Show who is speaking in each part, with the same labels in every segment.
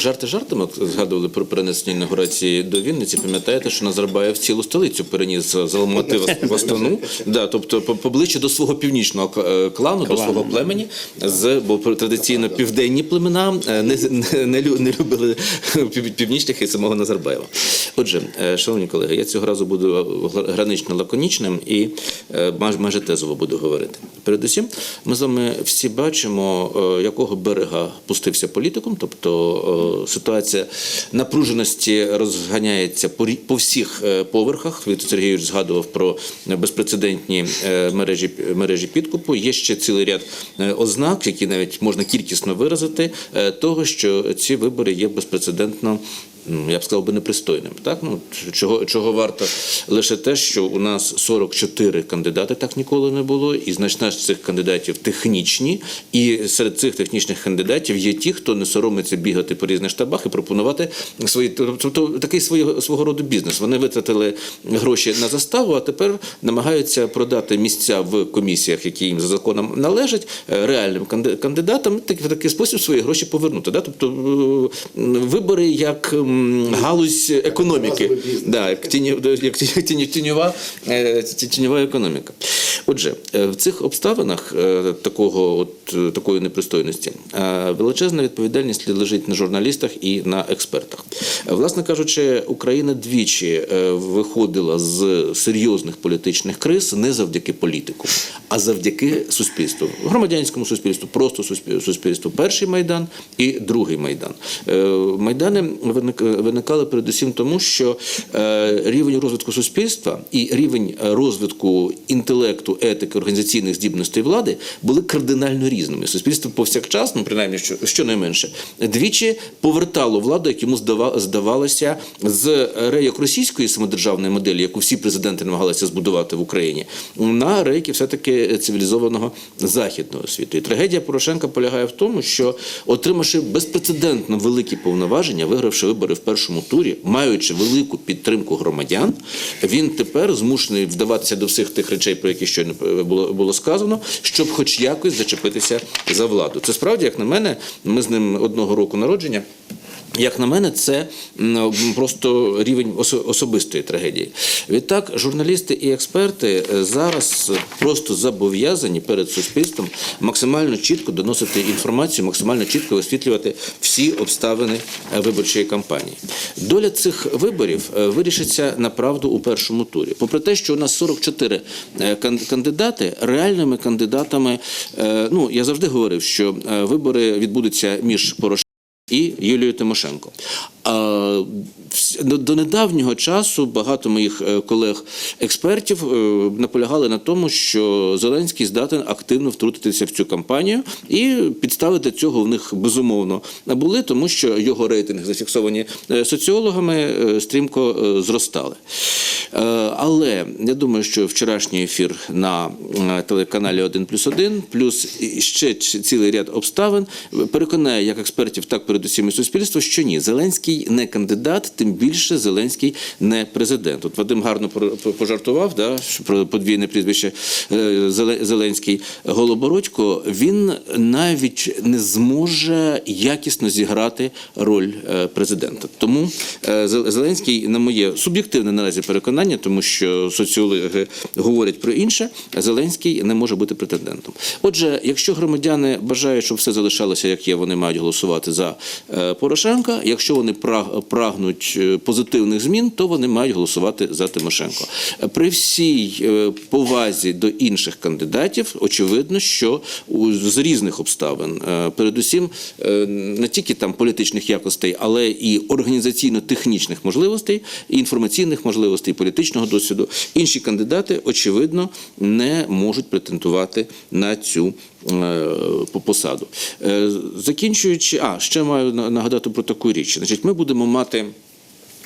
Speaker 1: жарти жартами згадували про перенесення інаугурації до Вінниці. Пам'ятаєте, що Назарбаєв цілу столицю переніс з Алмати в Астану, да, тобто поближче до свого північного е, клану, до свого племені, з бо традиційно південні племена е, не, не, не, лю- не любили пів- північних і самого Назарбаєва. Отже, е, шановні колеги, я цього разу буду гла- гранично лаконічним і е, майже, тезово буду говорити. Передусім, ми з вами всі бачимо, е, якого берега пустився політикум, тобто е, ситуація напруженості розганяється по, всіх е, поверхах. Віктор Сергійович згадував про безпрецедентні е, мережі, мережі підкупу. Є ще цілий ряд е, ознак, які навіть можна кількісно виразити, е, того, що ці вибори є безпрецедентно я б сказав би непристойним. Так? Ну, чого, чого варто лише те, що у нас 44 кандидати так ніколи не було, і значна з цих кандидатів технічні, і серед цих технічних кандидатів є ті, хто не соромиться бігати по різних штабах і пропонувати свої тобто такий свого, свого роду бізнес. Вони витратили гроші на заставу, а тепер намагаються продати місця в комісіях, які їм за законом належать, е, реальним канди- кандидатам, так в такий спосіб свої гроші повернути. Да? Тобто е, вибори як галузь економіки, да, як, тіньова, е, тіньова економіка. Отже, е, в цих обставинах е, такого, от, такої непристойності величезна відповідальність лежить на журналістах і на експертах. Власне кажучи, Україна двічі виходила з серйозних політичних криз не завдяки політику, а завдяки суспільству, громадянському суспільству, просто суспільству. Перший майдан і другий майдан. Майдани виник- виникали передусім тому, що е, рівень розвитку суспільства і рівень е, розвитку інтелекту, етики, організаційних здібностей влади були кардинально різними. Суспільство повсякчас, ну принаймні, що щонайменше, двічі повертало владу, як йому здава- здавалося, з рейок російської самодержавної моделі, яку всі президенти намагалися збудувати в Україні, на рейки все-таки цивілізованого західного світу. І трагедія Порошенка полягає в тому, що отримавши безпрецедентно великі повноваження, вигравши вибори в першому турі, маючи велику підтримку громадян, він тепер змушений вдаватися до всіх тих речей, про які щойно е, було, було сказано, щоб хоч якось зачепитися за владу. Це справді, як на мене, ми з ним одного року народження. Як на мене, це просто рівень особистої трагедії. Відтак, журналісти і експерти е, зараз просто зобов'язані перед суспільством максимально чітко доносити інформацію, максимально чітко висвітлювати всі обставини е, виборчої кампанії. Доля цих виборів е, вирішиться направду у першому турі. Попри те, що у нас 44 е, кан- кандидати, реальними кандидатами, ну я завжди говорив, що вибори відбудуться між Порошенком і Юлією Тимошенко. До, недавнього часу багато моїх е, колег-експертів е, наполягали на тому, що Зеленський здатен активно втрутитися в цю кампанію, і підстави для цього в них безумовно були, тому що його рейтинги, зафіксовані е, соціологами, стрімко зростали. Але я думаю, що вчорашній ефір на телеканалі 1 плюс 1, плюс ще цілий ряд обставин переконає як експертів, так передусім і суспільство, що ні, Зеленський не кандидат, тим більше Зеленський не президент. От Вадим гарно пожартував да, про подвійне прізвище е, Зеленський Голобородько. Він навіть не зможе якісно зіграти роль е, президента. Тому е, Зеленський, на моє суб'єктивне наразі переконання, тому що соціологи говорять про інше, Зеленський не може бути претендентом. Отже, якщо громадяни бажають, щоб все залишалося як є, вони мають голосувати за Порошенка. Якщо вони праг- прагнуть позитивних змін, то вони мають голосувати за Тимошенко. Е, При всій е, повазі до інших кандидатів, очевидно, що з різних обставин, е, передусім е, не тільки там політичних якостей, але і організаційно-технічних можливостей, і інформаційних можливостей, і політичного досвіду, інші кандидати, очевидно, не можуть претендувати на цю е, по- посаду. Е, Закінчуючи, а ще маю нагадати про таку річ. Значить, ми будемо мати.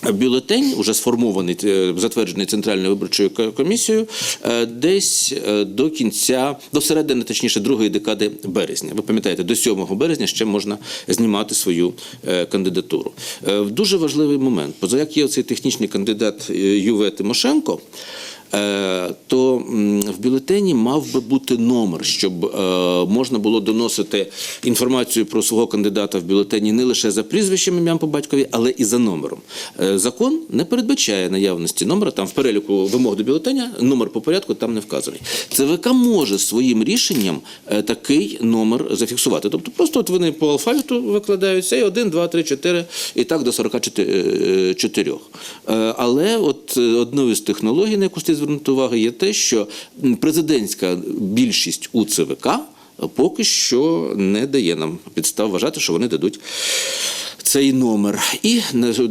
Speaker 1: Бюлетень, уже сформований, е, затверджений Центральною виборчою комісією, е, десь е, до кінця, до середини, точніше, другої декади березня. Ви пам'ятаєте, до 7 березня ще можна знімати свою кандидатуру. Дуже важливий момент. Поза як є цей технічний кандидат Юве Тимошенко. Е, то в бюлетені мав би бути номер, щоб е, можна було доносити інформацію про свого кандидата в бюлетені не лише за прізвищем ім'ям по батькові, але і за номером. Е, Закон не передбачає наявності номера. Там в переліку вимог до бюлетеня номер по порядку там не вказаний. ЦВК може своїм рішенням такий номер зафіксувати. Тобто, просто от вони по алфавіту викладаються і 1, 2, 3, 4, і так до 44. Е, Але от одною з технологій, на яку слід звернути увагу, є те, що президентська більшість у ЦВК поки що не дає нам підстав вважати, що вони дадуть цей номер. І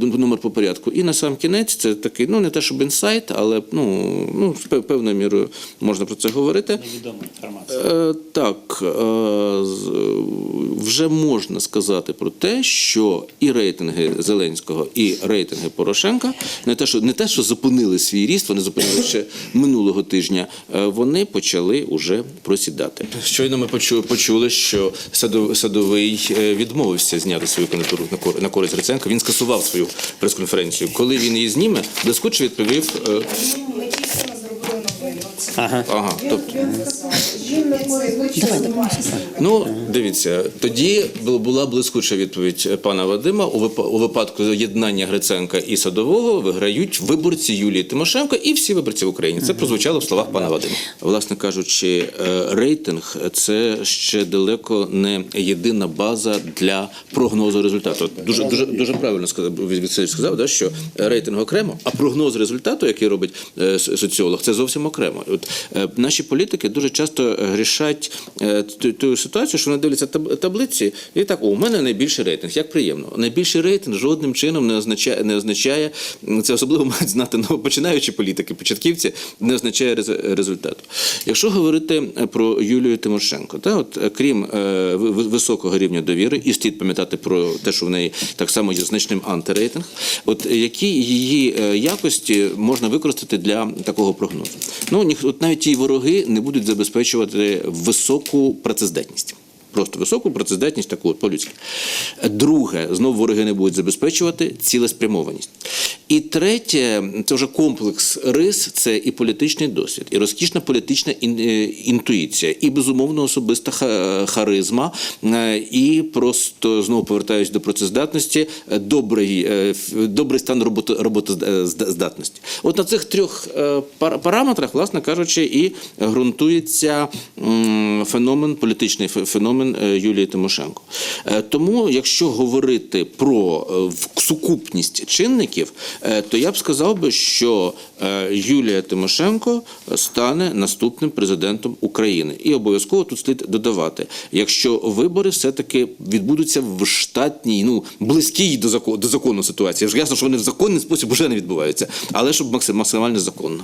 Speaker 1: номер по порядку. І на сам кінець це такий, ну не те, щоб інсайт, але ну, ну певною мірою можна про це говорити.
Speaker 2: Невідома інформація.
Speaker 1: Е, Так, е, вже можна сказати про те, що і рейтинги Зеленського, і рейтинги Порошенка не те, що не те, що зупинили свій ріст, вони зупинили ще минулого тижня. е, Вони почали уже просідати. Щойно ми почу- почули, що Садов- садовий відмовився зняти свою кандидатуру на на користь Гриценка. Він скасував свою прес-конференцію. Коли він її зніме, блискуче відповів.
Speaker 2: Ага.
Speaker 1: Ага, тобто. Ну, дивіться, тоді бу- була блискуча відповідь пана Вадима. У випа- у випадку єднання Гриценка і Садового виграють виборці Юлії Тимошенко і всі виборці в Україні. Це прозвучало в словах пана Вадима. Власне кажучи, е, рейтинг це ще далеко не єдина база для прогнозу результату. Дуже дуже дуже правильно сказав Віталій сказав, да, що рейтинг окремо, а прогноз результату, який робить е, соціолог, це зовсім окремо. От наші політики дуже часто грішать е, ту, ту ситуацію, що вони дивляться таблиці, і так, у мене найбільший рейтинг. Як приємно. Найбільший рейтинг жодним чином не означає, не означає це особливо мають знати новопочинаючі політики, початківці, не означає результату. Якщо говорити про Юлію Тимошенко, та от е, крім е, ви- ви- високого рівня довіри, і слід пам'ятати про те, що в неї так само є значним антирейтинг, от які її е, якості можна використати для такого прогнозу? Ну ніх- от навіть її вороги не будуть забезпечувати високу працездатність. Просто високу працездатність таку по-людськи. Друге, знову вороги не будуть забезпечувати цілеспрямованість. І третє, це вже комплекс рис, це і політичний досвід, і розкішна політична е, інтуїція, і безумовно особиста харизма, е, і просто знову повертаюсь до працездатності, е, добрий, добрий стан роботи, роботоздатності. От на цих трьох параметрах, власне кажучи, і ґрунтується феномен, політичний фе- феномен е, Юлії Тимошенко. Е, Тому, якщо говорити про е, сукупність чинників, то я б сказав би, що Юлія Тимошенко стане наступним президентом України. І обов'язково тут слід додавати, якщо вибори все-таки відбудуться в штатній, ну близькій до закону, до закону ситуації. Ясно, що вони в законний спосіб вже не відбуваються, але щоб максим- максимально законно.